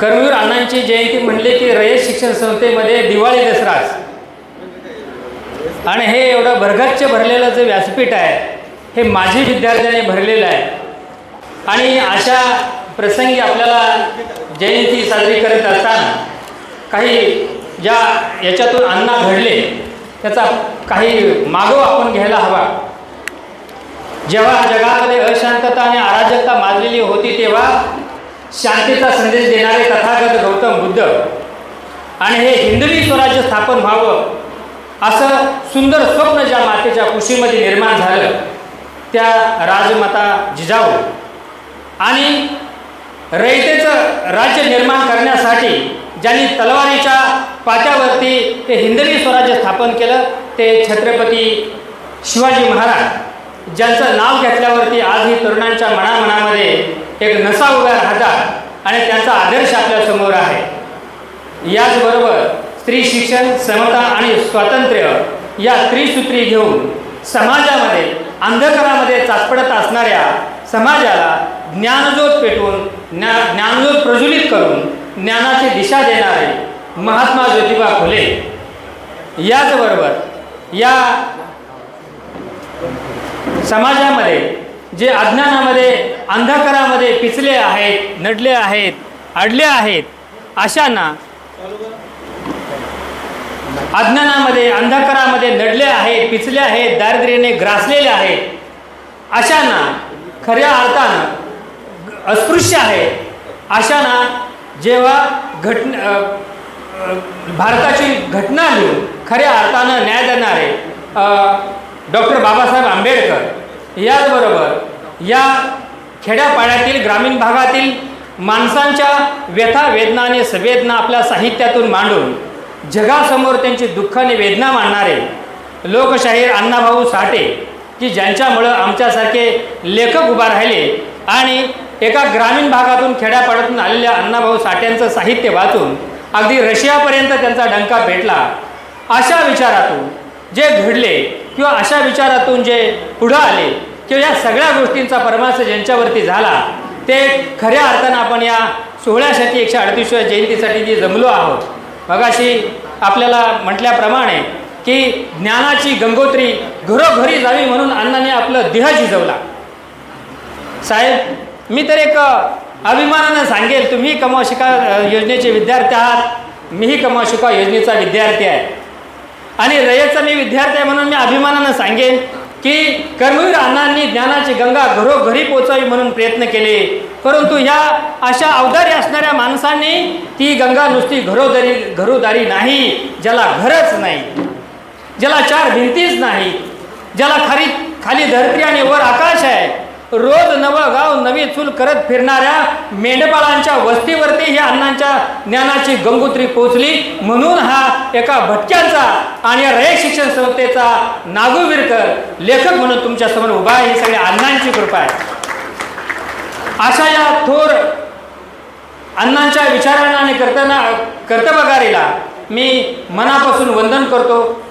कर्मवीर अण्णांची जयंती म्हणले की रयत शिक्षण संस्थेमध्ये दिवाळी दसराच. आणि हे एवढं भरगच्च भरलेलं जे व्यासपीठ आहे हे माझी विद्यार्थ्याने भरलेलं आहे. आणि अशा प्रसंगी आपल्याला जयंती साजरी करत असताना काही ज्या याच्यातून अण्णा घडले त्याचा काही मागोवा आपण घ्यायला हवा. जेव्हा जगामध्ये अशांतता आणि अराजकता माजलेली होती तेव्हा शांतीचा संदेश देणारे तथागत गौतम बुद्ध. आणि हे हिंदवी स्वराज्य स्थापन व्हावं असं सुंदर स्वप्न ज्या मातेच्या कुशीमध्ये निर्माण झालं त्या राजमाता जिजाऊ आणि रयतेचं राज्य निर्माण करण्यासाठी ज्यांनी तलवारीच्या पाट्यावरती ते हिंदवी स्वराज्य स्थापन केलं ते छत्रपती शिवाजी महाराज. ज्यांचं नाव घेतल्यावरती आजही तरुणांच्या मनामनामध्ये एक नसा उभ्या राहतात आणि त्यांचा आदर्श आपल्यासमोर आहे. याचबरोबर स्त्री शिक्षण समता आणि स्वातंत्र्य या त्रिसूत्री घेऊन समाजामध्ये अंधकारामध्ये चाचपडत असणाऱ्या समाजाला ज्ञानज्योत पेटवून ज्ञा ज्ञानज्योत प्रज्वलित करून ज्ञानाची दिशा देणारे महात्मा ज्योतिबा फुले. याचबरोबर या समाजामध्ये जे अज्ञानामध्ये अंधकारामध्ये पिचले आहेत नडले आहेत अडले आहेत अशांना अज्ञानामध्ये अंधकारामध्ये नडले आहेत पिचले आहेत दारिद्र्याने ग्रासलेले आहेत अशांना खऱ्या अर्थानं अस्पृश्य आहे. अशांना जेव्हा घटना भारताची घटना लिहून खऱ्या अर्थानं न्याय देणारे डॉक्टर बाबासाहेब आंबेडकर. याचबरोबर या खेड्यापाड्यातील ग्रामीण भागातील माणसांच्या व्यथा वेदना आणि संवेदना आपल्या साहित्यातून मांडून जगासमोर त्यांची दुःख आणि वेदना मांडणारे लोकशाहीर अण्णाभाऊ साठे की ज्यांच्यामुळं आमच्यासारखे लेखक उभा राहिले आणि एका ग्रामीण भागातून खेड्यापाड्यातून आलेल्या अण्णाभाऊ साठ्यांचं साहित्य वाचून अगदी रशियापर्यंत त्यांचा डंका भेटला. अशा विचारातून जे घडले किंवा अशा विचारातून जे पुढं आले किंवा या सगळ्या गोष्टींचा परमार्थ ज्यांच्यावरती झाला ते खऱ्या अर्थानं आपण या सोहळ्यासाठी एकशे अडतीसव्या जयंतीसाठी जे जमलो आहोत. मगाशी आपल्याला म्हटल्याप्रमाणे की ज्ञानाची गंगोत्री घरोघरी जावी म्हणून अण्णाने आपलं देह झिजवला. साहेब मी तर एक अभिमानानं सांगेल तुम्ही कमाव शिका योजनेचे विद्यार्थी आहात मीही कमाव शिका योजनेचा विद्यार्थी आहे. आणि रयतचा मी विद्यार्थी आहे म्हणून मी अभिमानानं सांगेन की कर्मवीर अण्णांनी ज्ञानाची गंगा घरोघरी पोचावी म्हणून प्रयत्न केले. परंतु या अशा अवधारी असणाऱ्या माणसांनी ती गंगा नुसती घरोदारी घरोदारी नाही ज्याला घरच नाही ज्याला चार भिंतीच नाही ज्याला खाली खाली धरती आणि वर आकाश आहे रोज नवं गाव नवी चूल करत फिरणाऱ्या मेंढपाळांच्या वस्तीवरती ही अण्णांच्या ज्ञानाची गंगोत्री पोचली म्हणून हा एका भटक्यांचा आणि या रयत शिक्षण संस्थेचा नागू विरकर लेखक म्हणून तुमच्यासमोर उभा आहे. ही सगळी अण्णांची कृपा आहे. अशा या थोर अण्णांच्या विचारांना आणि कर्तना कर्तबगारीला मी मनापासून वंदन करतो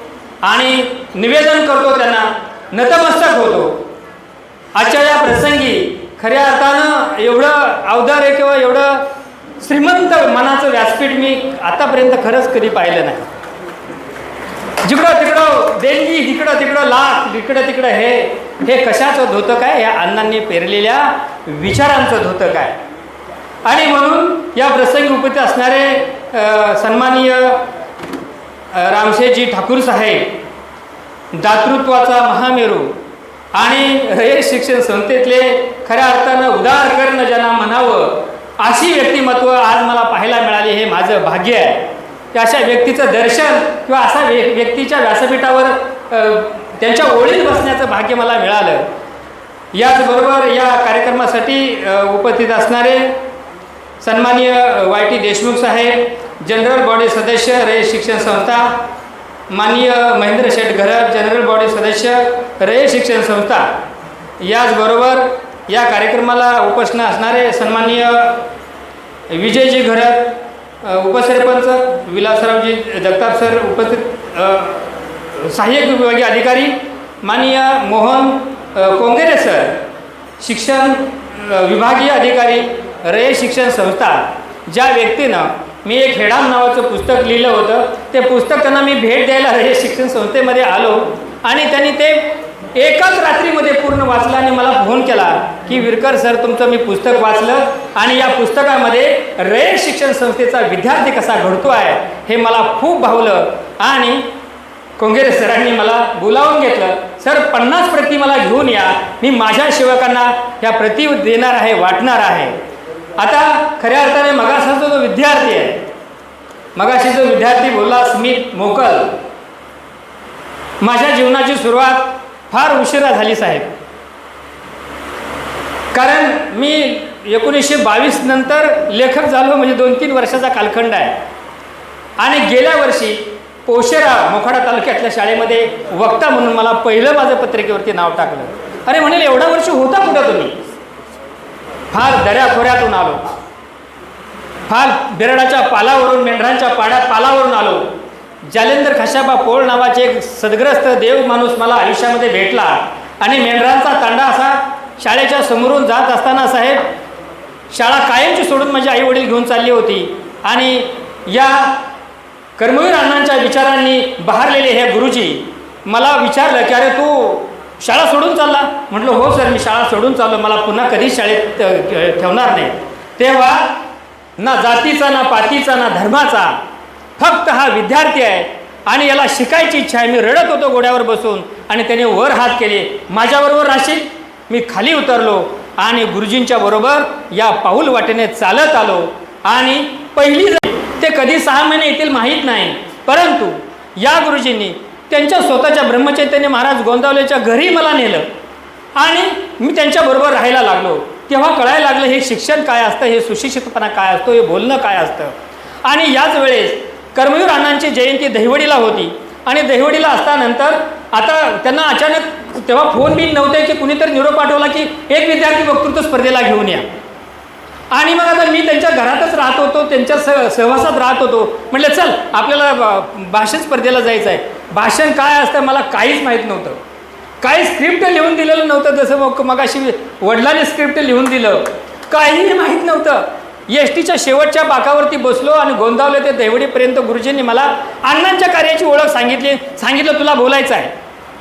आणि निवेदन करतो त्यांना. नतमस्तक होतो. आजच्या या प्रसंगी खऱ्या अर्थानं एवढं अवधार आहे किंवा एवढं श्रीमंत मनाचं व्यासपीठ मी आतापर्यंत खरंच कधी पाहिलं नाही. जिकडं तिकडं देणगी इकडं तिकडं लाख इकडं तिकडं हे हे कशाचं धोतं काय या अण्णांनी पेरलेल्या विचारांचं धोतं काय आणि म्हणून या प्रसंगी उपस्थित असणारे सन्माननीय रामशेजी ठाकूर साहेब दातृत्वाचा महामेरू आणि हे शिक्षण संस्थेतले खऱ्या अर्थानं उदार करणं ज्यांना म्हणावं अशी व्यक्तिमत्व आज मला पाहायला मिळाली हे माझं भाग्य आहे. की अशा व्यक्तीचं दर्शन किंवा असा व्य व्यक्तीच्या व्यासपीठावर त्यांच्या ओळीत बसण्याचं भाग्य मला मिळालं. याचबरोबर या कार्यक्रमासाठी उपस्थित असणारे सन्माननीय वाय टी देशमुख साहेब जनरल बॉडी सदस्य रयत शिक्षण संस्था माननीय महेंद्र शेठ घरत जनरल बॉडी सदस्य रय शिक्षण संस्था. याचबरोबर या कार्यक्रमाला उपस्थित असणारे सन्माननीय विजयजी घरत उपसरपंच विलासरावजी जगताप सर उपस्थित सहाय्यक विभागीय अधिकारी माननीय मोहन कोंगेरे सर शिक्षण विभागीय अधिकारी रय शिक्षण संस्था. ज्या व्यक्तीनं मी एक हेडाम नावाचं पुस्तक लिहिलं होतं. ते पुस्तक त्यांना मी भेट द्यायला हे शिक्षण संस्थेमध्ये आलो आणि त्यांनी ते एकाच रात्रीमध्ये पूर्ण वाचलं आणि मला फोन केला की विरकर सर तुमचं मी पुस्तक वाचलं आणि या पुस्तकामध्ये रयत शिक्षण संस्थेचा विद्यार्थी कसा घडतो आहे हे मला खूप भावलं आणि कोंगेरे सरांनी मला बोलावून घेतलं सर पन्नास प्रती मला घेऊन या. मी माझ्या सेवकांना ह्या प्रती देणार आहे वाटणार आहे. आता खऱ्या अर्थाने मगासाचा जो विद्यार्थी आहे मगाशी जो विद्यार्थी बोलला स्मित मोकल. माझ्या जीवनाची सुरुवात फार उशिरा झाली साहेब. कारण मी एकोणीसशे बावीस नंतर लेखक झालो म्हणजे दोन तीन वर्षाचा कालखंड आहे. आणि गेल्या वर्षी पोशेरा मोखाडा तालुक्यातल्या शाळेमध्ये वक्ता म्हणून मला पहिलं माझं पत्रिकेवरती नाव टाकलं. अरे म्हणेल एवढा वर्ष होता कुठं तुम्ही? फार दऱ्याखोऱ्यातून आलो. फार बिरडाच्या पालावरून मेंढरांच्या पाड्या पालावरून आलो. जालेंदर खशाबा पोळ नावाचे एक सदग्रस्त देव माणूस मला आयुष्यामध्ये भेटला. आणि मेंढरांचा तांडा असा शाळेच्या समोरून जात असताना साहेब शाळा कायमची सोडून माझे आई वडील घेऊन चालली होती. आणि या कर्मवीर अण्णांच्या विचारांनी बहारलेले हे गुरुजी मला विचारलं की अरे तू शाळा सोडून चालला. म्हटलं हो सर मी शाळा सोडून चाललो. मला पुन्हा कधीच शाळेत ठेवणार नाही. तेव्हा ना जातीचा ना पातीचा ना धर्माचा फक्त हा विद्यार्थी आहे आणि याला शिकायची इच्छा आहे. मी रडत होतो घोड्यावर बसून आणि त्याने वर हात केले. माझ्याबरोबर राहशील? मी खाली उतरलो आणि गुरुजींच्या बरोबर या पाऊल वाटेने चालत आलो. आणि पहिली ते कधी सहा महिने येतील माहीत नाही. परंतु या गुरुजींनी त्यांच्या स्वतःच्या ब्रह्मचैतन्य महाराज गोंदावलेच्या घरी मला नेलं. आणि मी त्यांच्याबरोबर राहायला लागलो. तेव्हा कळायला लागलं हे शिक्षण काय असतं? हे सुशिक्षितपणा काय असतो? हे बोलणं काय असतं? आणि याच वेळेस कर्मवीर अण्णांची जयंती दहिवडीला होती. आणि दहिवडीला असतानंतर आता त्यांना अचानक तेव्हा फोन बिन नव्हते की कुणीतरी निरोप पाठवला की एक विद्यार्थी वक्तृत्व स्पर्धेला घेऊन या. आणि मग आता मी त्यांच्या घरातच राहत होतो त्यांच्या सह सहवासात राहत होतो. म्हटलं चल आपल्याला भाषण स्पर्धेला जायचं आहे भाषण काय असतं मला काहीच माहीत नव्हतं. काही स्क्रिप्ट लिहून दिलेलं नव्हतं जसं मग मगाशी वडिलांनी स्क्रिप्ट लिहून दिलं. काहीही माहीत नव्हतं. एस टीच्या शेवटच्या बाकावरती बसलो आणि गोंदावले ते देवडीपर्यंत गुरुजींनी मला अण्णांच्या कार्याची ओळख सांगितली. सांगितलं तुला बोलायचं आहे.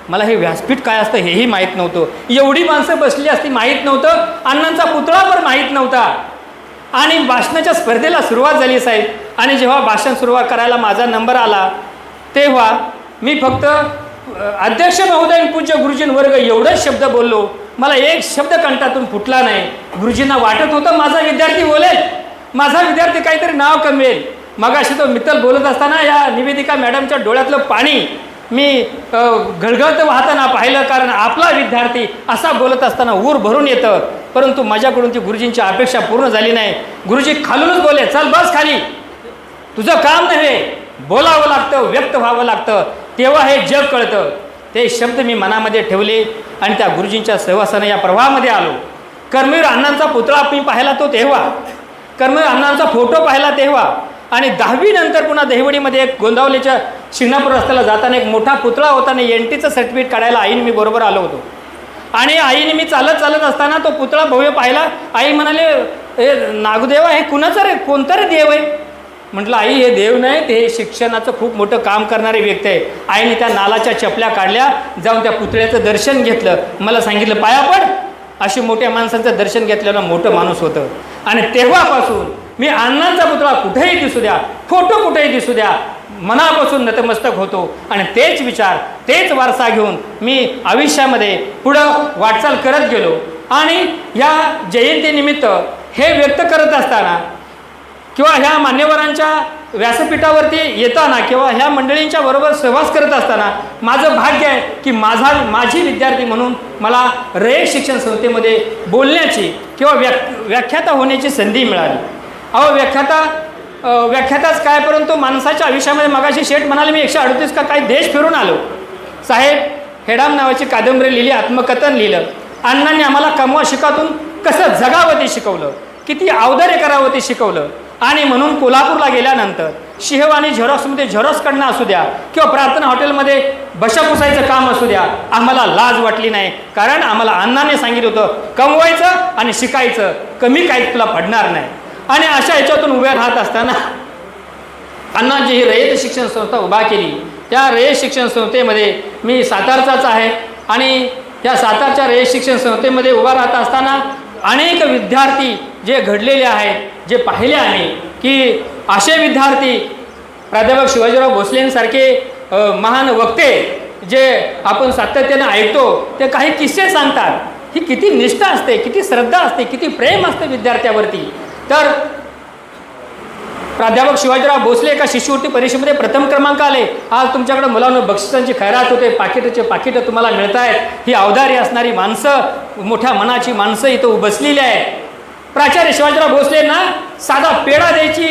मला हे व्यासपीठ काय असतं हेही माहीत नव्हतं. एवढी माणसं बसली असती माहीत नव्हतं. अण्णांचा पुतळा पण माहीत नव्हता. आणि भाषणाच्या स्पर्धेला सुरुवात झाली साहेब. आणि जेव्हा भाषण सुरुवात करायला माझा नंबर आला तेव्हा मी फक्त अध्यक्ष महोदय पूज्य गुरुजीन वर्ग एवढंच शब्द बोललो. मला एक शब्द कंटातून फुटला नाही. गुरुजींना वाटत होतं माझा विद्यार्थी बोलेल. माझा विद्यार्थी काहीतरी नाव कमवेल. मगाशी तो मित्तल बोलत असताना या निवेदिका मॅडमच्या डोळ्यातलं पाणी मी अ, घळघळत वाहताना पाहिलं कारण आपला विद्यार्थी असा बोलत असताना ऊर भरून येतं. परंतु माझ्याकडून ती गुरुजींची अपेक्षा पूर्ण झाली नाही. गुरुजी खालूनच बोले चल बस खाली. तुझं काम नव्हे. बोलावं लागतं व्यक्त व्हावं लागतं. तेव्हा हे जग कळतं. ते शब्द मी मनामध्ये ठेवले आणि त्या गुरुजींच्या सहवासानं या प्रवाहामध्ये आलो. कर्मवीर अण्णांचा पुतळा मी पाहिला तो तेव्हा. कर्मवीर अण्णांचा फोटो पाहिला तेव्हा. आणि दहावी नंतर पुन्हा दहिवडीमध्ये एक गोंदावलीच्या शिंगणापूर रस्त्याला जाताना एक मोठा पुतळा होता आणि एन टीचं सर्टिफिकेट काढायला आईने मी बरोबर आलो होतो. आणि आईने मी चालत चालत असताना तो पुतळा भव्य पाहिला. आई म्हणाले हे नागदेवा हे कुणाचं रे? कोणतं रे देव आहे? म्हटलं आई हे देव नाही ते हे शिक्षणाचं खूप मोठं काम करणारे व्यक्ती आहे. आईने त्या नालाच्या चपल्या काढल्या जाऊन त्या पुतळ्याचं दर्शन घेतलं. मला सांगितलं पाया पड. अशी मोठ्या माणसांचं दर्शन घेतलेलं मोठं माणूस होतं. आणि तेव्हापासून मी अण्णांचा पुतळा कुठेही दिसू द्या फोटो कुठेही दिसू द्या मनापासून नतमस्तक होतो. आणि तेच विचार तेच वारसा घेऊन मी आयुष्यामध्ये पुढं वाटचाल करत गेलो. आणि या जयंतीनिमित्त हे व्यक्त करत असताना किंवा ह्या मान्यवरांच्या व्यासपीठावरती येताना किंवा ह्या मंडळींच्या बरोबर सहवास करत असताना माझं भाग्य आहे की माझा माझी विद्यार्थी म्हणून मला रयत शिक्षण संस्थेमध्ये बोलण्याची किंवा व्या व्याख्याता होण्याची संधी मिळाली. अहो व्याख्याता व्याख्याताच काय परंतु माणसाच्या आयुष्यामध्ये मगाशी शेठ म्हणाले मी एकशे अडतीस का काही देश फिरून आलो. साहेब हेडाम नावाची कादंबरी लिहिली आत्मकथन लिहिलं. अण्णांनी आम्हाला कमवा शिकातून कसं जगावं ते शिकवलं? किती अवधार्य करावं ते शिकवलं? आणि म्हणून कोल्हापूरला गेल्यानंतर शिहव आणि झेरॉक्समध्ये झेरॉक्सकडनं असू द्या किंवा प्रार्थना हॉटेलमध्ये बशा पुसायचं काम असू द्या आम्हाला लाज वाटली नाही. कारण आम्हाला अण्णाने सांगितलं होतं कमवायचं आणि शिकायचं कमी काही तुला पडणार नाही. आणि अशा ह्याच्यातून उभ्या राहत असताना अण्णांची ही रयत शिक्षण संस्था उभा केली. त्या रयत शिक्षण संस्थेमध्ये मी सातारचाच आहे आणि त्या सातारच्या रयत शिक्षण संस्थेमध्ये उभा राहत असताना अनेक विद्यार्थी जे घडलेले आहेत जे पाहिले आम्ही की असे विद्यार्थी प्राध्यापक शिवाजीराव भोसलेंसारखे महान वक्ते जे आपण सातत्यानं ऐकतो ते काही किस्से सांगतात. ही किती निष्ठा असते किती श्रद्धा असते किती प्रेम असते विद्यार्थ्यावरती. तर प्राध्यापक शिवाजीराव भोसले एका शिष्यवृत्ती परीक्षेमध्ये प्रथम क्रमांक आले. आज तुमच्याकडे मुलांना बक्षिसांची खैरात होते. पाकिटाचे पाकिटं तुम्हाला मिळत आहेत ही अवधारी असणारी माणसं मोठ्या मनाची माणसं इथं उभसलेली आहे प्राचार्य शिवाजीराव भोसलेंना साधा पेढा द्यायची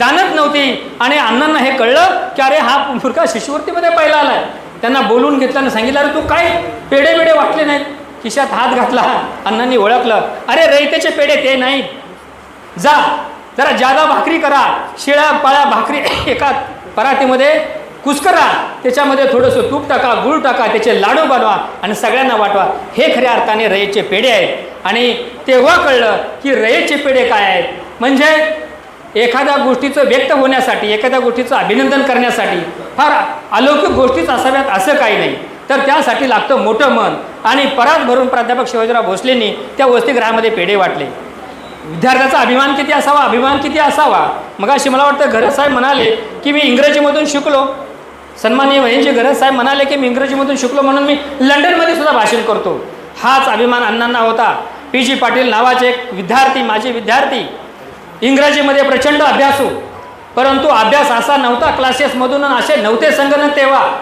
दानत नव्हती. आणि अण्णांना हे कळलं की अरे हा मुलगा शिष्यवृत्तीमध्ये पहिला आलाय. त्यांना बोलून घेतलं आणि सांगितलं अरे तू काय पेढे बिडे वाटले नाहीत? खिशात हात घातला. अण्णांनी ओळखलं. अरे रयतेचे पेढे ते नाही जा जरा जादा भाकरी करा. शिळ्या पाळ्या भाकरी एका परातीमध्ये कुस्करा. त्याच्यामध्ये थोडंसं तूप टाका गुळ टाका त्याचे लाडू बनवा आणि सगळ्यांना वाटवा. हे खऱ्या अर्थाने रयेचे पेढे आहेत. आणि तेव्हा कळलं की रयेचे पेढे काय आहेत. म्हणजे एखाद्या गोष्टीचं व्यक्त होण्यासाठी एखाद्या गोष्टीचं अभिनंदन करण्यासाठी फार अलौकिक गोष्टीच असाव्यात असं काही नाही. तर त्यासाठी लागतं मोठं मन. आणि परात भरून प्राध्यापक शिवाजीराव भोसलेंनी त्या वसतिगृहामध्ये पेढे वाटले. विद्यार्थ्याचा अभिमान किती असावा? अभिमान किती असावा? मग अशी मला वाटतं घरसाहेब म्हणाले की मी इंग्रजीमधून शिकलो. सन्माननीय वहिनीचे घरत साहेब म्हणाले की मी इंग्रजीमधून शिकलो म्हणून मी लंडनमध्ये सुद्धा भाषण करतो. हाच अभिमान अण्णांना होता. पी जी पाटील नावाचे एक विद्यार्थी माझे विद्यार्थी. इंग्रजीमध्ये प्रचंड अभ्यासू. परंतु अभ्यास असा नव्हता क्लासेसमधून असे नव्हते संगणक तेव्हा.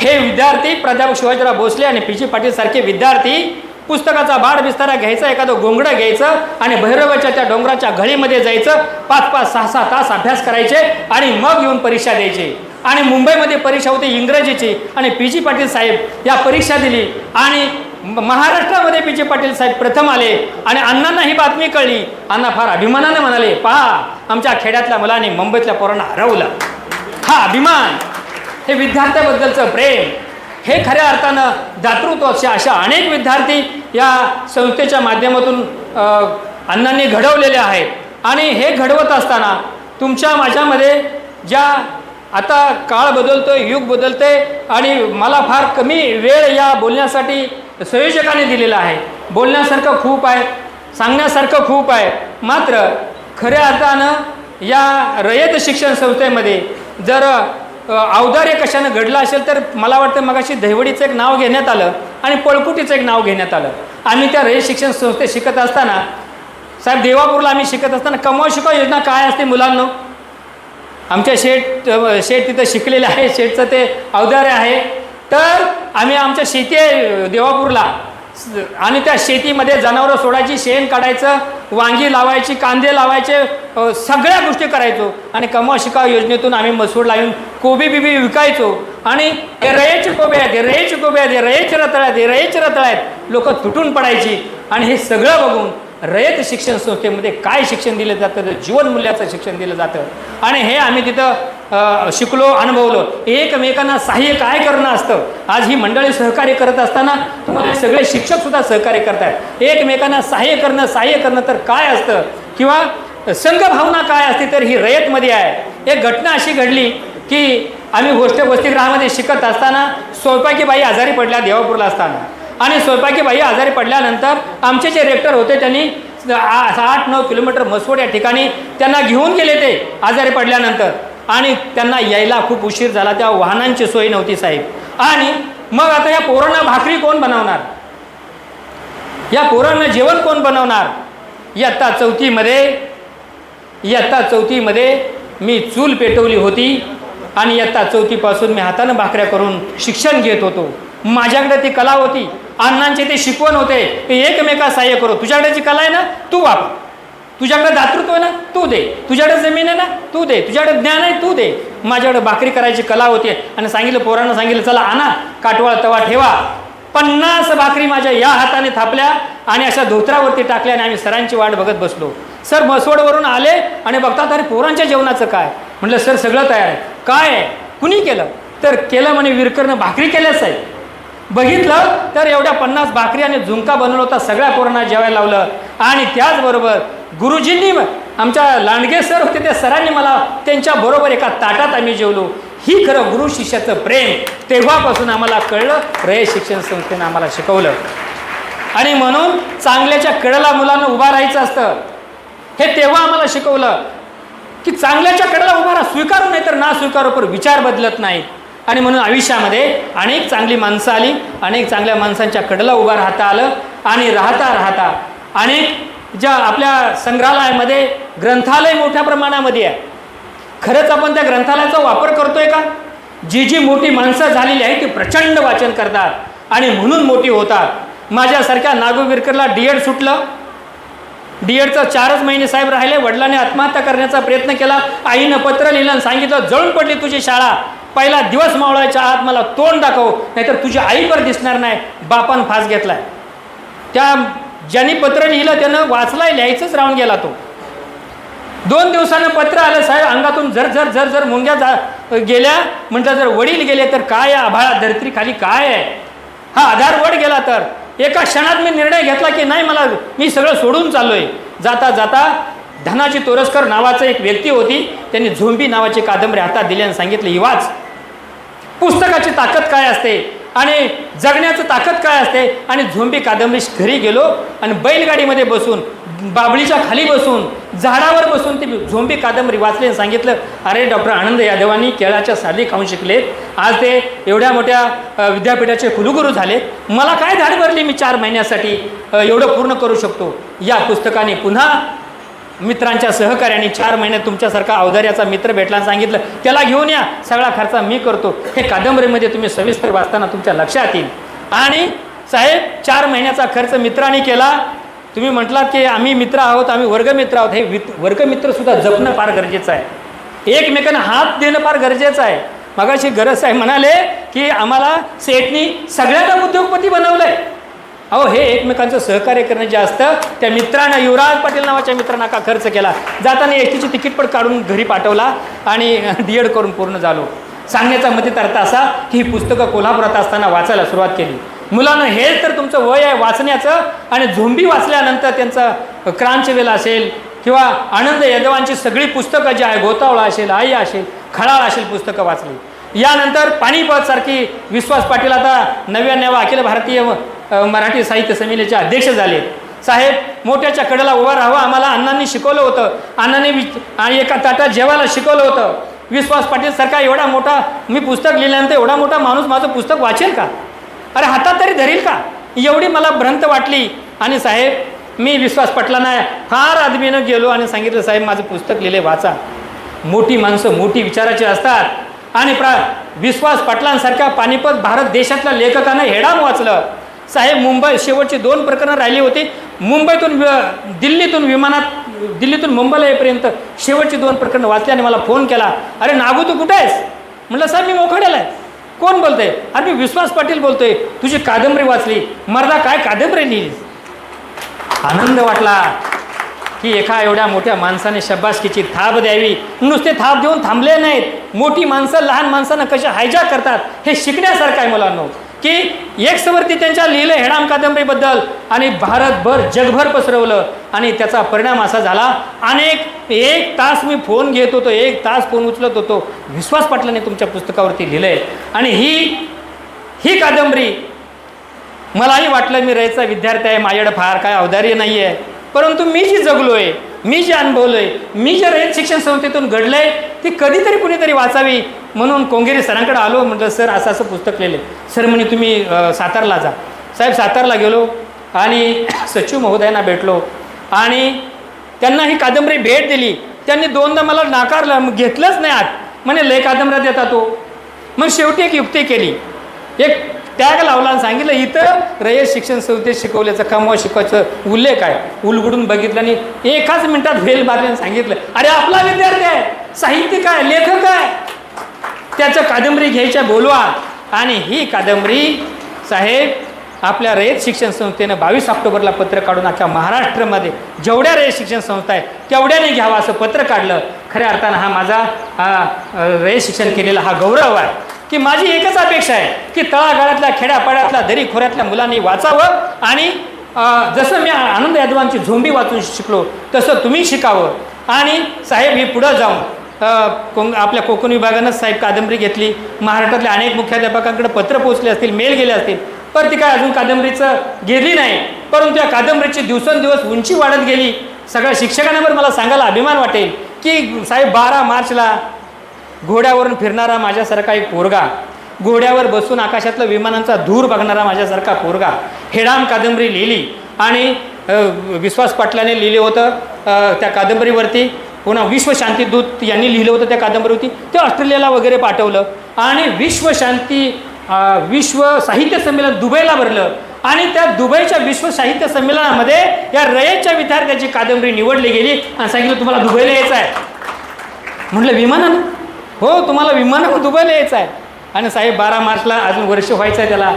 हे विद्यार्थी प्राध्यापक शिवाजीराव भोसले आणि पी जी पाटील सारखे विद्यार्थी पुस्तकाचा बाड बिस्तारा घ्यायचा एखादं गोंगडं घ्यायचं आणि भैरवाच्या त्या डोंगराच्या घळीमध्ये जायचं पाच पाच सहा सहा तास अभ्यास करायचे आणि मग येऊन परीक्षा द्यायची. आणि मुंबईमध्ये परीक्षा होती इंग्रजीची आणि पी. जी. पाटील साहेब या परीक्षा दिली आणि महाराष्ट्रामध्ये पी. जी. पाटील साहेब प्रथम आले आणि अण्णांना ही बातमी कळली. अण्णा फार अभिमानाने म्हणाले पहा आमच्या खेड्यातल्या मुलांनी मुंबईतल्या पोरांना हरवलं. हा अभिमान. हे विद्यार्थ्याबद्दलचं प्रेम. हे खऱ्या अर्थानं दातृत्व असे अशा अनेक विद्यार्थी या संस्थेच्या माध्यमातून अण्णांनी घडवलेले आहेत. आणि हे घडवत असताना तुमच्या माझ्यामध्ये ज्या आता काळ बदलतो युग बदलते आणि मला फार कमी वेळ या बोलण्यासाठी संयोजकाने दिलेला आहे. बोलण्यासारखं खूप आहे सांगण्यासारखं खूप आहे. मात्र खऱ्या अर्थानं या रयत शिक्षण संस्थेमध्ये जर अवधार्य कशानं घडलं असेल तर मला वाटतं मगाशी दहिवडीचं एक नाव घेण्यात आलं आणि पळकुटीचं एक नाव घेण्यात आलं. आम्ही त्या रयत शिक्षण संस्थेत शिकत असताना साहेब देवापूरला आम्ही शिकत असताना कमवा शिकाव योजना काय असते मुलांना? आमच्या शेठ शेठ तिथं शिकलेले आहे शेठचं ते अवधार्य आहे. तर आम्ही आमच्या शेती आहे देवापूरला. आणि त्या शेतीमध्ये जनावरं सोडायची शेण काढायचं वांगी लावायची कांदे लावायचे सगळ्या गोष्टी करायचो. आणि कमवा शिकाव योजनेतून आम्ही मसूर लावून कोबी बिबी विकायचो. आणि हे रयेचे कोबे आहेत हे रयेचे कोबे आहेत हे रयेचे रताळ आहेत हे रयेचे आहेत. लोक तुटून पडायची. आणि हे सगळं बघून रयत शिक्षण संस्थेमध्ये काय शिक्षण दिलं जातं? जीवनमूल्याचं शिक्षण दिलं जातं. आणि हे आम्ही तिथं शिकलो अनुभवलो. एकमेकांना सहाय्य काय करणं असतं? आज ही मंडळी सहकार्य करत असताना तुम्हाला सगळे शिक्षकसुद्धा सहकार्य सहकार्य आहेत एकमेकांना सहाय्य करणं सहाय्य करणं तर काय असतं? किंवा संघभावना काय असते तर ही रयतमध्ये आहे. एक घटना अशी घडली की आम्ही गोष्ट वसतिगृहामध्ये शिकत असताना स्वयंपाकी बाई आजारी पडल्या देवापूरला असताना. आणि स्वयंपाकी बाई आजारी पडल्यानंतर आमचे जे रेक्टर होते त्यांनी आठ नऊ किलोमीटर मसवड या ठिकाणी त्यांना घेऊन गेले ते आजारी पडल्यानंतर. आणि त्यांना यायला खूप उशीर झाला त्या वाहनांची सोय नव्हती साहेब. आणि मग आता या पोरांना भाकरी कोण बनवणार? या पोरांना जेवण कोण बनवणार? इयत्ता चौथीमध्ये इयत्ता चौथीमध्ये मी चूल पेटवली होती आणि इयत्ता चौथीपासून मी हातानं भाकऱ्या करून शिक्षण घेत होतो. माझ्याकडे ती कला होती अण्णांचे ते शिकवण होते ते एकमेका सहाय्य करो. तुझ्याकडे जी कला आहे ना तू वापर. तुझ्याकडे दातृत्व आहे ना तू दे. तुझ्याकडे जमीन आहे ना तू दे. तुझ्याकडे ज्ञान आहे तू दे. माझ्याकडे भाकरी करायची कला होती आणि सांगितलं पोरांना सांगितलं चला आणा. काटवाळ तवा ठेवा. पन्नास भाकरी माझ्या या हाताने थापल्या आणि अशा धोत्रावरती टाकल्या आणि आम्ही सरांची वाट बघत बसलो. सर मसवडवरून आले आणि बघतात अरे पोरांच्या जेवणाचं काय? म्हटलं सर सगळं तयार आहे. काय? आहे कुणी केलं? तर केलं म्हणे विरकरनं भाकरी केल्याच आहे. बघितलं तर एवढ्या पन्नास भाकरी आणि झुंका बनवला होता सगळ्या पोरांना जेवायला लावलं. आणि त्याचबरोबर गुरुजींनी आमच्या लांडगे सर होते त्या सरांनी मला त्यांच्याबरोबर एका ताटात आम्ही जेवलो. ही खरं गुरु शिष्याचं प्रेम. तेव्हापासून आम्हाला कळलं रय शिक्षण संस्थेनं आम्हाला शिकवलं. आणि म्हणून चांगल्याच्या कडेला मुलांना उभा राहायचं असतं. हे तेव्हा आम्हाला शिकवलं की चांगल्याच्या कडेला उभा राहा स्वीकारू नाही तर ना स्वीकारू पर विचार बदलत नाहीत आणि म्हणून आयुष्यामध्ये अनेक चांगली माणसं आली अनेक चांगल्या माणसांच्या कडेला उभा राहता आलं आणि राहता राहता अनेक ज्या आपल्या संग्रहालयामध्ये ग्रंथालय मोठ्या प्रमाणामध्ये आहे. खरंच आपण त्या ग्रंथालयाचा वापर करतोय का? जी जी मोठी माणसं झालेली आहेत ती प्रचंड वाचन करतात आणि म्हणून मोठी होतात. माझ्यासारख्या नागू विरकरला डी एड सुटलं. डी एडचं चारच महिने साहेब राहिले वडिलांनी आत्महत्या करण्याचा प्रयत्न केला आईनं पत्र लिहिलं आणि सांगितलं जळून पडली तुझी शाळा. पहिला दिवस मावळायच्या आत मला तोंड दाखव नाहीतर तुझी आईवर दिसणार नाही. बापान फास घेतलाय. त्या ज्यांनी पत्र लिहिलं त्यानं वाचलाय लिहायचंच राहून गेला तो. दोन दिवसानं पत्र आलं साहेब अंगातून जर जर जर जर मुंग्या जा गेल्या म्हटलं जर वडील गेले तर काय आहे आभाळा धरत्री खाली काय आहे? हा आधार वड गेला तर. एका क्षणात मी निर्णय घेतला की नाही मला मी सगळं सोडून चाललोय. जाता जाता धनाची तोरसकर नावाचं एक व्यक्ती होती. त्यांनी झोंबी नावाची कादंबरी हातात दिली आणि सांगितलं ही वाच. पुस्तकाची ताकद काय असते? आणि जगण्याचं ताकद काय असते? आणि झोंबी कादंबरी घरी गेलो आणि बैलगाडीमध्ये बसून बाबळीच्या खाली बसून झाडावर बसून ती झोंबी कादंबरी वाचली आणि सांगितलं अरे डॉक्टर आनंद यादवांनी केळाच्या साधी खाऊन शिकले. आज ते एवढ्या मोठ्या विद्यापीठाचे कुलगुरू झाले. मला काय धाड भरली मी चार महिन्यासाठी? एवढं पूर्ण करू शकतो. या पुस्तकाने पुन्हा मित्रांच्या सहकार्याने चार महिन्यात तुमच्यासारखा अवधार्याचा मित्र भेटला सांगितलं त्याला घेऊन या सगळा खर्च मी करतो. हे कादंबरीमध्ये तुम्ही सविस्तर वाचताना तुमच्या लक्षात येईल. आणि साहेब चार महिन्याचा खर्च मित्राने केला. तुम्ही म्हटलात की आम्ही मित्र आहोत आम्ही वर्गमित्र आहोत. हे वर्गमित्रसुद्धा जपणं फार गरजेचं आहे. एकमेकांना हात देणं फार गरजेचं आहे. मगाशी गरज साहेब म्हणाले की आम्हाला सेठनी सगळ्यांना उद्योगपती बनवलं आहे अहो हे एकमेकांचं सहकार्य करणं जे असतं त्या मित्रानं युवराज पाटील नावाच्या मित्रांना का खर्च केला? जाताना एस टीची तिकीट पण काढून घरी पाठवला आणि डी एड करून पूर्ण झालो. सांगण्याचा मतीत अर्थ असा की ही पुस्तकं कोल्हापुरात असताना वाचायला सुरुवात केली. मुलांना हेच तर तुमचं वय आहे वाचण्याचं आणि झोंबी वाचल्यानंतर त्यांचं क्रांचवेल असेल किंवा आनंद यादवांची सगळी पुस्तकं जी आहे गोतावळा असेल आई असेल खळाळ असेल पुस्तकं वाचली. यानंतर पाणीपत सारखी विश्वास पाटील आता नव्या नव्या अखिल भारतीय मराठी साहित्य संमेलनाचे अध्यक्ष झाले. साहेब मोठ्याच्या कडेला उभा राहावं आम्हाला अण्णांनी शिकवलं होतं. अण्णांनी विच आणि एका ताटात जेवायला शिकवलं होतं. विश्वास पाटील सारखा एवढा मोठा मी पुस्तक लिहिल्यानंतर एवढा मोठा माणूस माझं पुस्तक वाचेल का? अरे हातात तरी धरील का? एवढी मला भ्रंत वाटली. आणि साहेब मी विश्वास पाटलांना फार आदमीनं गेलो आणि सांगितलं साहेब माझं पुस्तक लिहिले वाचा. मोठी माणसं मोठी विचाराची असतात. आणि प्रा विश्वास पाटलांसारख्या पानिपत भारत देशातल्या लेखकानं हेडाम वाचलं. साहेब मुंबई शेवटची दोन प्रकरणं राहिली होती. मुंबईतून दिल्लीतून विमानात दिल्लीतून मुंबईला येईपर्यंत शेवटची दोन प्रकरणं वाचली आणि मला फोन केला. अरे नागू तू कुठे आहेस? म्हटलं साहेब मी मोखड्याला आहे. कोण बोलतंय? अरे मी विश्वास पाटील बोलतोय. तुझी कादंबरी वाचली. मर्दा काय कादंबरी लिहिली? आनंद वाटला की एका एवढ्या मोठ्या माणसाने शब्बासकीची थाप द्यावी. नुसते थाप देऊन थांबले नाहीत. मोठी माणसं लहान माणसांना कशा हायजॅक करतात हे शिकण्यासारखं आहे मुलांना. की एक समर्थी त्यांच्या लिहिलं हेडाम कादंबरीबद्दल आणि भारतभर जगभर पसरवलं आणि त्याचा परिणाम असा झाला. अनेक एक तास मी फोन घेत होतो एक तास फोन उचलत होतो. विश्वास पाटलाने तुमच्या पुस्तकावरती लिहिलं आहे आणि ही ही कादंबरी मलाही वाटलं मी रयचा विद्यार्थी आहे माझ्याकडे फार काय अवधार्य नाही आहे परंतु मी जी जगलो आहे मी जे अनुभवलं आहे मी जे रयत शिक्षण संस्थेतून घडलं आहे ती कधीतरी कुणीतरी वाचावी म्हणून कोंगेरी सरांकडे आलो म्हटलं सर असं असं पुस्तक लिहिले सर म्हणे तुम्ही सातारला जा. साहेब सातारला गेलो आणि सचिव महोदयांना भेटलो आणि त्यांना ही कादंबरी भेट दिली. त्यांनी दोनदा मला नाकारलं मग घेतलंच नाही आत. म्हणे लय कादंबऱ्या देता तो. मग शेवटी एक युक्ती केली. एक टॅग लावला आणि सांगितलं इथं रयत शिक्षण संस्थेत शिकवल्याचं कमवा शिकवायचं उल्लेख आहे. उलगडून बघितलं आणि एकाच मिनिटात भेल मारली सांगितलं अरे आपला विद्यार्थी आहे साहित्यिक आहे लेखक आहे. त्याचं कादंबरी घ्यायच्या बोलवा आणि ही कादंबरी साहेब आपल्या रयत शिक्षण संस्थेनं बावीस ऑक्टोबरला पत्र काढून अख्ख्या महाराष्ट्रामध्ये जेवढ्या रयत शिक्षण संस्था आहे तेवढ्याने घ्यावा असं पत्र काढलं. खऱ्या अर्थानं हा माझा हा रयत शिक्षण केलेला हा गौरव आहे. की माझी एकच अपेक्षा आहे की तळागाळातल्या खेड्यापाड्यातल्या दरी खोऱ्यातल्या मुलांनी वाचावं आणि जसं मी आनंद यादवांची झोंबी वाचून शिकलो तसं तुम्ही शिकावं. आणि साहेब मी पुढं जाऊन अ, आपल्या कोकण विभागानं साहेब कादंबरी घेतली. महाराष्ट्रातल्या अनेक मुख्याध्यापकांकडे पत्र पोहोचले असतील मेल गेले असतील. पण ती काय अजून कादंबरीचं गेली नाही. परंतु त्या कादंबरीची दिवसेंदिवस उंची वाढत गेली. सगळ्या शिक्षकांवर मला सांगायला अभिमान वाटेल की साहेब बारा मार्चला घोड्यावरून फिरणारा माझ्यासारखा एक पोरगा घोड्यावर बसून आकाशातलं विमानांचा धूर बघणारा माझ्यासारखा पोरगा हेडाम कादंबरी लिहिली आणि विश्वास पाटलाने लिहिलं होतं त्या कादंबरीवरती. पुन्हा विश्वशांतीदूत यांनी लिहिलं होतं त्या कादंबरीवरती. ते ऑस्ट्रेलियाला वगैरे पाठवलं आणि विश्वशांती विश्व साहित्य संमेलन दुबईला भरलं आणि त्या दुबईच्या विश्व साहित्य संमेलनामध्ये या रयतच्या विद्यार्थ्याची कादंबरी निवडली गेली आणि सांगितलं तुम्हाला दुबईला यायचं आहे. म्हटलं विमानानं? हो तुम्हाला विमानानं दुबईला यायचं आहे. आणि साहेब बारा मार्चला अजून वर्ष व्हायचं आहे त्याला.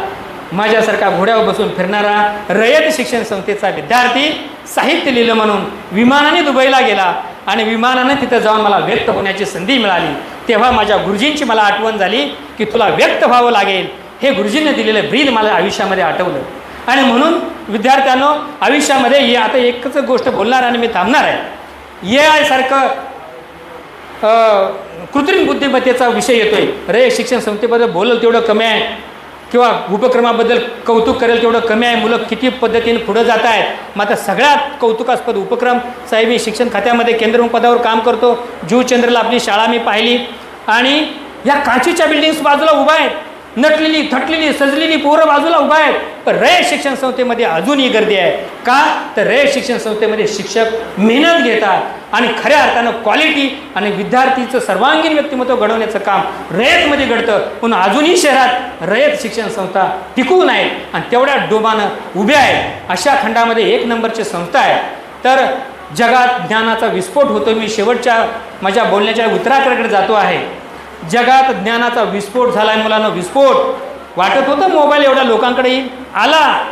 माझ्यासारखा घोड्यावर बसून फिरणारा रयत शिक्षण संस्थेचा विद्यार्थी साहित्य लिहिलं म्हणून विमानाने दुबईला गेला. आणि विमानाने तिथं जाऊन मला व्यक्त होण्याची संधी मिळाली. तेव्हा माझ्या गुरुजींची मला आठवण झाली की तुला व्यक्त व्हावं लागेल. हे गुरुजींनी दिलेलं ब्रीद मला आयुष्यामध्ये आठवलं. आणि म्हणून विद्यार्थ्यांनो आयुष्यामध्ये हे आता एकच गोष्ट बोलणार आणि मी थांबणार आहे. ए आयसारखं कृत्रिम बुद्धिमत्तेचा विषय येतोय. रे शिक्षण संस्थेबद्दल बोलल तेवढं कमी आहे. किंवा उपक्रमाबद्दल कौतुक करेल तेवढं कमी आहे. मुलं किती पद्धतीने पुढं जात आहेत मग आता सगळ्यात कौतुकास्पद उपक्रम साहेब मी शिक्षण खात्यामध्ये केंद्र पदावर काम करतो. जुचंद्रला आपली शाळा मी पाहिली. आणि या काचीच्या बिल्डिंग्स बाजूला उभा आहेत. नटलेली थटलेली सजलेली पोरं बाजूला उभा आहेत. पण रयत शिक्षण संस्थेमध्ये अजूनही गर्दी आहे. का? तर रयत शिक्षण संस्थेमध्ये शिक्षक मेहनत घेतात आणि खऱ्या अर्थानं क्वालिटी आणि विद्यार्थीचं सर्वांगीण व्यक्तिमत्व घडवण्याचं काम रयतमध्ये घडतं. पण अजूनही शहरात रयत शिक्षण संस्था टिकून आहेत आणि तेवढ्या डोबानं उभ्या आहेत. अशा खंडामध्ये एक नंबरची संस्था आहे. तर जगात ज्ञानाचा विस्फोट होतो मी शेवटच्या माझ्या बोलण्याच्या उत्तराकडे जातो आहे. जगात ज्ञानाचा विस्फोट झाला आहे मुलांना विस्फोट. वाटत होतं मोबाईल एवढ्या लोकांकडे येईल? आला.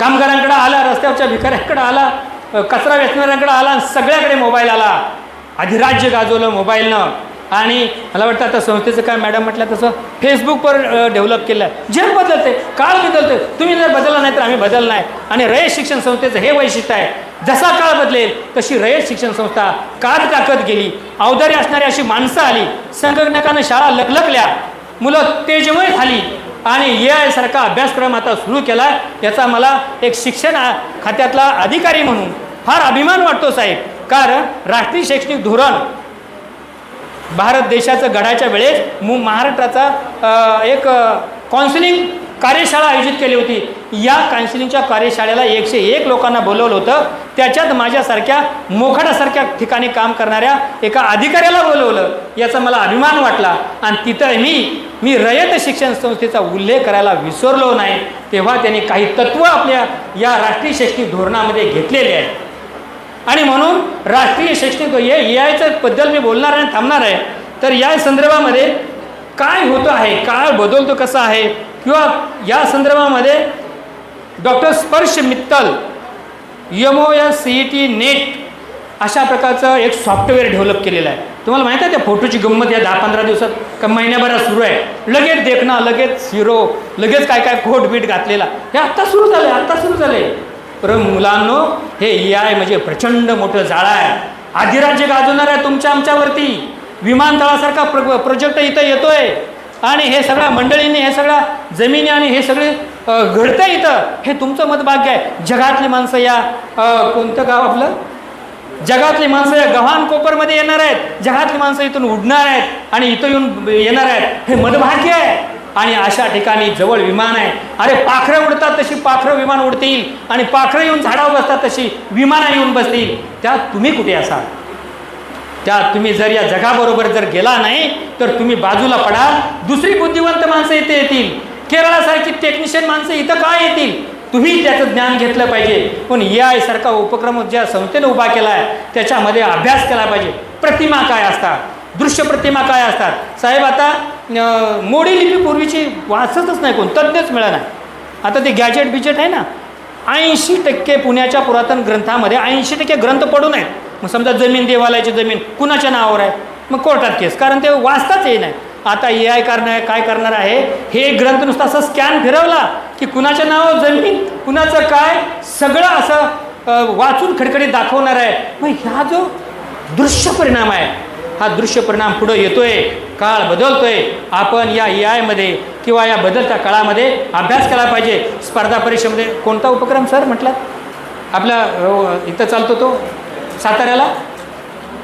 कामगारांकडे आला रस्त्यावरच्या भिकाऱ्यांकडे आला कचरा वेचणाऱ्यांकडे आला आणि सगळ्याकडे मोबाईल आला. अधिराज्य गाजवलं मोबाईलनं. आणि मला वाटतं आता संस्थेचं काय मॅडम म्हटलं तसं फेसबुकवर डेव्हलप केलं आहे जग बदलते काळ बदलते तुम्ही जर बदलला नाही तर आम्ही बदल नाही. आणि रयत शिक्षण संस्थेचं हे वैशिष्ट्य आहे जसा काळ बदलेल तशी रयत शिक्षण संस्था कात टाकत गेली. अवधारी असणारी अशी माणसं आली संगणकानं शाळा लकलकल्या मुलं तेजमय झाली आणि ए आय सारखा अभ्यासक्रम आता सुरू केला याचा मला एक शिक्षण खात्यातला अधिकारी म्हणून फार अभिमान वाटतो साहेब. कारण राष्ट्रीय शैक्षणिक धोरण भारत देशाचं घडायच्या वेळेस मु महाराष्ट्राचा एक काउन्सिलिंग कार्यशाळा आयोजित केली होती. या काउन्सिलिंगच्या कार्यशाळेला एकशे एक लोकांना बोलवलं होतं. त्याच्यात माझ्यासारख्या मोखाडासारख्या ठिकाणी काम करणाऱ्या एका अधिकाऱ्याला बोलवलं. याचा मला अभिमान वाटला. आणि तिथं मी मी रयत शिक्षण संस्थेचा उल्लेख करायला विसरलो नाही. तेव्हा त्यांनी काही तत्त्व आपल्या या राष्ट्रीय शैक्षणिक धोरणामध्ये घेतलेले आहेत. आणि म्हणून राष्ट्रीय शैक्षणिक हे ए आयच्याबद्दल बद्दल मी बोलणार आहे आणि थांबणार आहे. तर या संदर्भामध्ये काय होतं आहे? काळ बदलतो कसा आहे? किंवा या संदर्भामध्ये डॉक्टर स्पर्श मित्तल यमो या सी ई टी नेट अशा प्रकारचं एक सॉफ्टवेअर डेव्हलप केलेलं आहे. तुम्हाला माहिती आहे त्या फोटोची गंमत या दहा पंधरा दिवसात? का महिन्याभरात सुरू आहे? लगेच देखणं लगेच हिरो लगेच काय काय खोट बीट घातलेला. हे आत्ता सुरू झालं आहे आत्ता सुरू झालं आहे पर मुलांनो हे ए आय म्हणजे प्रचंड मोठं जाळं आहे. अधिराज्य गाजवणार आहे तुमच्या आमच्यावरती विमानतळासारखा प्र प्रोजेक्ट इथं येतोय. आणि हे सगळ्या मंडळींनी हे सगळ्या जमिनी आणि हे सगळे घडतं घडतंय इथं. हे तुमचं मतभाग्य आहे. जगातली माणसं या कोणतं गाव आपलं? जगातली माणसं या गव्हाण कोपरमध्ये येणार आहेत. जगातली माणसं इथून उडणार आहेत आणि इथं येऊन येणार आहेत. हे मतभाग्य आहे. आणि अशा ठिकाणी जवळ विमान आहे. अरे पाखरं उडतात तशी पाखरं विमान उडतील आणि पाखरं येऊन झाडावर बसतात तशी विमानं येऊन बसतील. त्यात तुम्ही कुठे असाल? त्यात तुम्ही जर या जगाबरोबर जर गेला नाही तर तुम्ही बाजूला पडाल. दुसरी बुद्धिवंत माणसं इथे येतील. केरळासारखी टेक्निशियन माणसं इथं काय येतील? तुम्ही त्याचं ज्ञान घेतलं पाहिजे. पण ए आय सारखा उपक्रम ज्या संस्थेनं उभा केला आहे त्याच्यामध्ये अभ्यास केला पाहिजे. प्रतिमा काय असतात? दृश्य प्रतिमा काय असतात? साहेब आता मोडी लिपी पूर्वीची वाचतच नाही कोण तज्ज्ञच मिळाला आता ते गॅजेट बिजेट आहे ना ऐंशी टक्के पुण्याच्या पुरातन ग्रंथामध्ये ऐंशी टक्के ग्रंथ पडून आहेत मग समजा जमीन देवालयाची जमीन कुणाच्या नावावर आहे? मग कोर्टात केस कारण ते वाचताच येई नाही. आता ए आय करणार काय करणार आहे? हे ग्रंथ नुसता असं स्कॅन फिरवला की कुणाच्या नावावर जमीन कुणाचं काय सगळं असं वाचून खडखडीत दाखवणार आहे. मग ह्या जो दृश्य परिणाम आहे हा दृश्य परिणाम पुढं येतोय काळ बदलतोय. आपण या ए आयमध्ये किंवा या बदलत्या काळामध्ये अभ्यास केला पाहिजे. स्पर्धा परीक्षेमध्ये कोणता उपक्रम सर म्हटलं आपला इथं चालतो तो साताऱ्याला?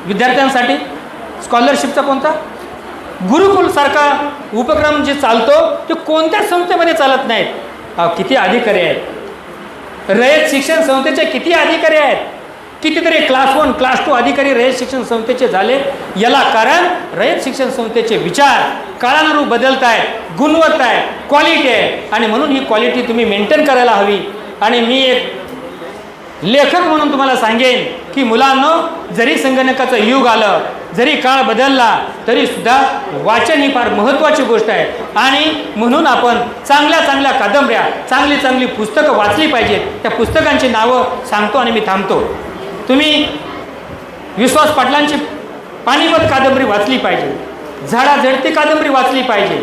विद्यार्थ्यांसाठी? स्कॉलरशिपचा कोणता? गुरुकुलसारखा उपक्रम जे चालतो ते कोणत्याच संस्थेमध्ये चालत नाहीत? किती अधिकारी आहेत? रयत शिक्षण संस्थेचे किती अधिकारी आहेत? कितीतरी क्लास वन क्लास टू अधिकारी रयत शिक्षण संस्थेचे झाले. याला कारण रयत शिक्षण संस्थेचे विचार काळानुरूप बदलत आहेत गुणवत्ता आहे. क्वालिटी आहे आणि म्हणून ही क्वालिटी तुम्ही मेंटेन करायला हवी. आणि मी एक लेखक म्हणून तुम्हाला सांगेन की मुलांनो जरी संगणकाचं युग आलं जरी काळ बदलला तरी सुद्धा वाचन ही फार महत्त्वाची गोष्ट आहे. आणि म्हणून आपण चांगल्या चांगल्या कादंबऱ्या चांगली चांगली पुस्तकं वाचली पाहिजेत. त्या पुस्तकांची नावं सांगतो आणि मी थांबतो. तुम्ही विश्वास पाटलांची पाणीपत कादंबरी वाचली पाहिजे. झाडा झडती कादंबरी वाचली पाहिजे.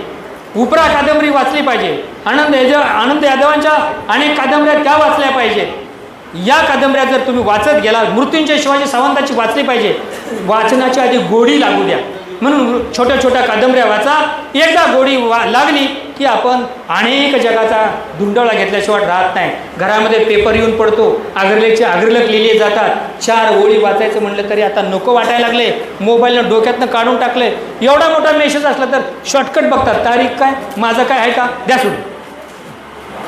उपरा कादंबरी वाचली पाहिजे. आनंद यादव आनंद यादवांच्या अनेक कादंबऱ्या त्या वाचल्या पाहिजेत या कादंबऱ्या जर तुम्ही वाचत गेला मृत्यूंजय शिवाजी सावंताची वाचली पाहिजे. वाचनाची आधी गोडी लागू द्या. म्हणून छोट्या छोट्या कादंबऱ्या वाचा. एकदा गोडी वा लागली की आपण अनेक जगाचा धुंडळा घेतल्याशिवाय राहत नाही. घरामध्ये पेपर येऊन पडतो. आग्रलेचे आग्रलक लिहिले जातात. चार ओळी वाचायचं म्हटलं तरी आता नको वाटायला लागले. मोबाईलनं डोक्यातनं काढून टाकले. एवढा मोठा मेसेज असला तर शॉर्टकट बघतात. तारीख काय? माझं काय आहे का? द्या सोडून.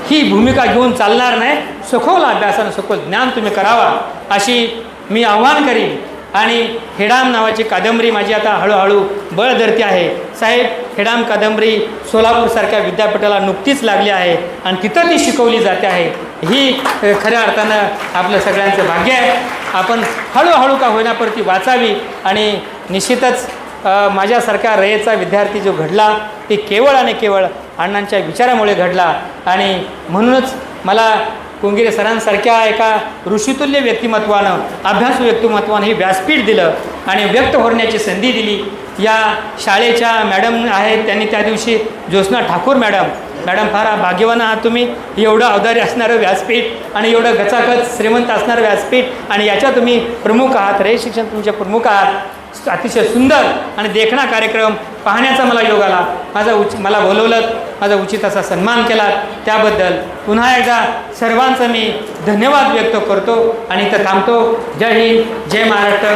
ही भूमिका घेऊन चालणार नाही. सखोल अभ्यासानं सखोल ज्ञान तुम्ही करावा. अशी मी आव्हान करीन. आणि हेडाम नावाची कादंबरी माझी आता हळूहळू बळ धरते आहे. साहेब हेडाम कादंबरी सोलापूरसारख्या विद्यापीठाला नुकतीच लागली आहे आणि तिथं ती शिकवली जाते आहे. ही खऱ्या अर्थानं आपलं सगळ्यांचं भाग्य आहे. आपण हळूहळू का होईनापरती वाचावी आणि निश्चितच माझ्यासारख्या रयेचा विद्यार्थी जो घडला ते केवळ आणि केवळ अण्णांच्या विचारामुळे घडला. आणि म्हणूनच मला कोंगिरे सरांसारख्या एका ऋषितुल्य व्यक्तिमत्वानं अभ्यासू व्यक्तिमत्वानं हे व्यासपीठ दिलं आणि व्यक्त होण्याची संधी दिली. या शाळेच्या मॅडम आहेत त्यांनी त्या दिवशी ज्योत्स्ना ठाकूर मॅडम. मॅडम फार भाग्यवान आहात तुम्ही. एवढं अवधारी असणारं व्यासपीठ आणि एवढं गचागच श्रीमंत असणारं व्यासपीठ आणि याच्या तुम्ही प्रमुख आहात. रे शिक्षण तुमचे प्रमुख आहात. अतिशय सुंदर आणि देखणा कार्यक्रम पाहण्याचा मला योग आला. माझा उच मला बोलवलं माझा उचित असा सन्मान केला त्याबद्दल पुन्हा एकदा सर्वांचं मी धन्यवाद व्यक्त करतो आणि इथं थांबतो. जय हिंद जय महाराष्ट्र.